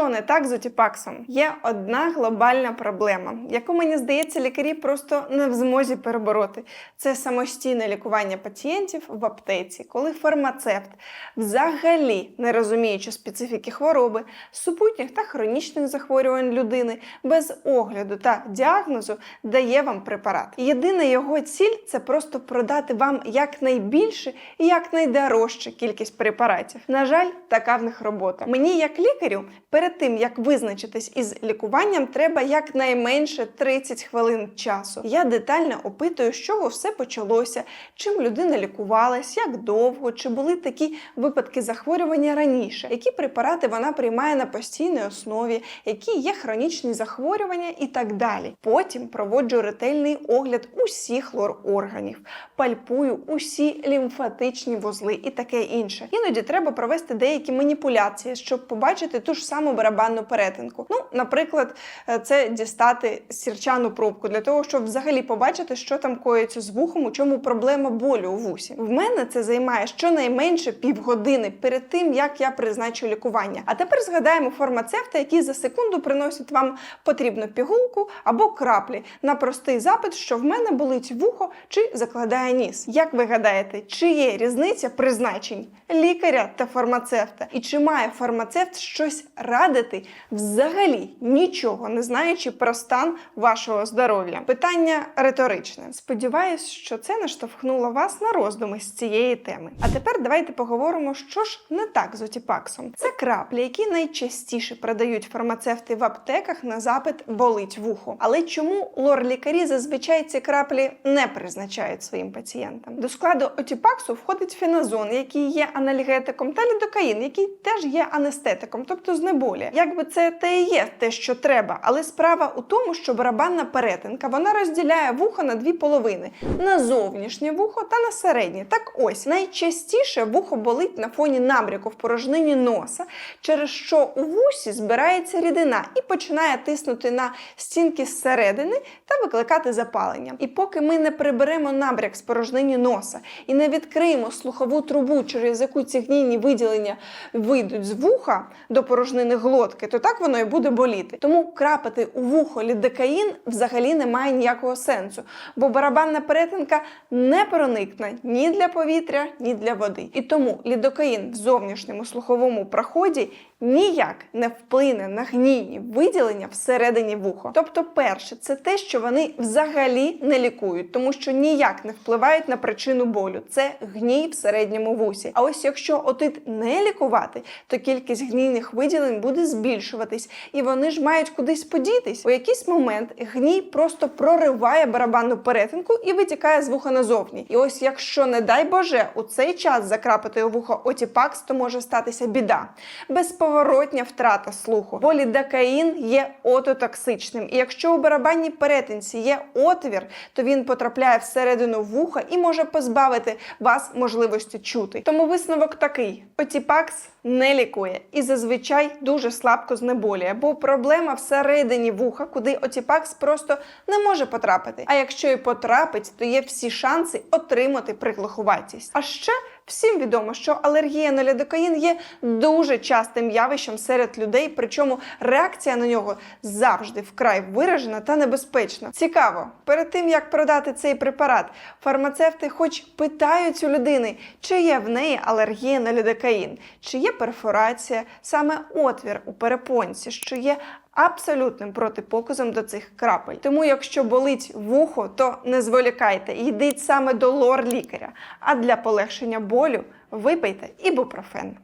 що не так з отіпаксом? Є одна глобальна проблема, яку мені здається, лікарі просто не в змозі перебороти. Це самостійне лікування пацієнтів в аптеці, коли фармацевт, взагалі не розуміючи специфіки хвороби, супутніх та хронічних захворювань людини, без огляду та діагнозу дає вам препарат. Єдина його ціль це просто продати вам якнайбільше і якнайдорожче кількість препаратів. На жаль, така в них робота. Мені, як лікарю, перед тим як визначитись із лікуванням, треба якнайменше 30 хвилин часу. Я детально опитую, з чого все почалося, чим людина лікувалась, як довго, чи були такі випадки захворювання раніше, які препарати вона приймає на постійній основі, які є хронічні захворювання і так далі. Потім проводжу ретельний огляд усіх лор-органів, пальпую усі лімфатичні вузли і таке інше. Іноді треба провести деякі маніпуляції, щоб побачити ту ж саму барабанну перетинку. Ну, наприклад, е, це дістати сірчану пробку для того, щоб взагалі побачити, що там коїться з вухом, у чому проблема болю у вусі. В мене це займає щонайменше півгодини перед тим, як я призначу лікування. А тепер згадаємо фармацевта, який за секунду приносить вам потрібну пігулку або краплі на простий запит, що в мене болить вухо чи закладає ніс. Як ви гадаєте, чи є різниця призначень лікаря та фармацевта? І чи має фармацевт щось радити взагалі нічого не знаючи про стан вашого здоров'я? Питання риторичне. Сподіваюсь, що це наштовхнуло вас на роздуми з цієї теми. А тепер давайте поговоримо, що ж не так з отіпаксом. Це краплі, які найчастіше продають фармацевти в аптеках на запит болить вухо. Але чому лор-лікарі зазвичай ці краплі не призначають своїм пацієнтам? До складу отіпаксу входить феназон, який є анальгетиком, та лідокаїн, який теж є анестетиком, тобто знеболює. Якби це те і є те, що треба, але справа у тому, що барабанна перетинка вона розділяє вухо на дві половини: на зовнішнє вухо та на середнє. Так ось найчастіше вухо болить на фоні набряку в порожнині носа, через що у вусі збирається рідина і починає тиснути на стінки зсередини та викликати запалення. І поки ми не приберемо набряк з порожнині носа і не відкриємо слухову трубу, через яку ці гнійні виділення вийдуть з вуха до порожнини глотки, то так воно і буде боліти. Тому крапати у вухо лідокаїн взагалі не має ніякого сенсу, бо барабанна перетинка не проникне ні для повітря, ні для води. І тому лідокаїн в зовнішньому слуховому проході ніяк не вплине на гнійні виділення всередині вуха. Тобто, перше, це те, що вони взагалі не лікують, тому що ніяк не впливають на причину болю. Це гній в середньому вусі. А ось якщо отит не лікувати, то кількість гнійних виділень буде збільшуватись, і вони ж мають кудись подітись. У якийсь момент гній просто прориває барабанну перетинку і витікає з вуха назовні. І ось, якщо, не дай Боже, у цей час закрапати у вухо отіпакс, то може статися біда. Безповоротня втрата слуху. Бо лідокаїн є ототоксичним. І якщо у барабанній перетинці є отвір, то він потрапляє всередину вуха і може позбавити вас можливості чути. Тому висновок такий: отіпакс не лікує і зазвичай дуже слабко знеболює, бо проблема всередині вуха, куди отіпакс просто не може потрапити. А якщо і потрапить, то є всі шанси отримати приглухуватість. А ще всім відомо, що алергія на лідокаїн є дуже частим явищем серед людей, причому реакція на нього завжди вкрай виражена та небезпечна. Цікаво, перед тим як продати цей препарат, фармацевти хоч питають у людини, чи є в неї алергія на лідокаїн, чи є перфорація, саме отвір у перепонці, що є абсолютним протипоказом до цих крапель. Тому, якщо болить вухо, то не зволікайте йдіть саме до лор-лікаря. А для полегшення болю випийте ібупрофен.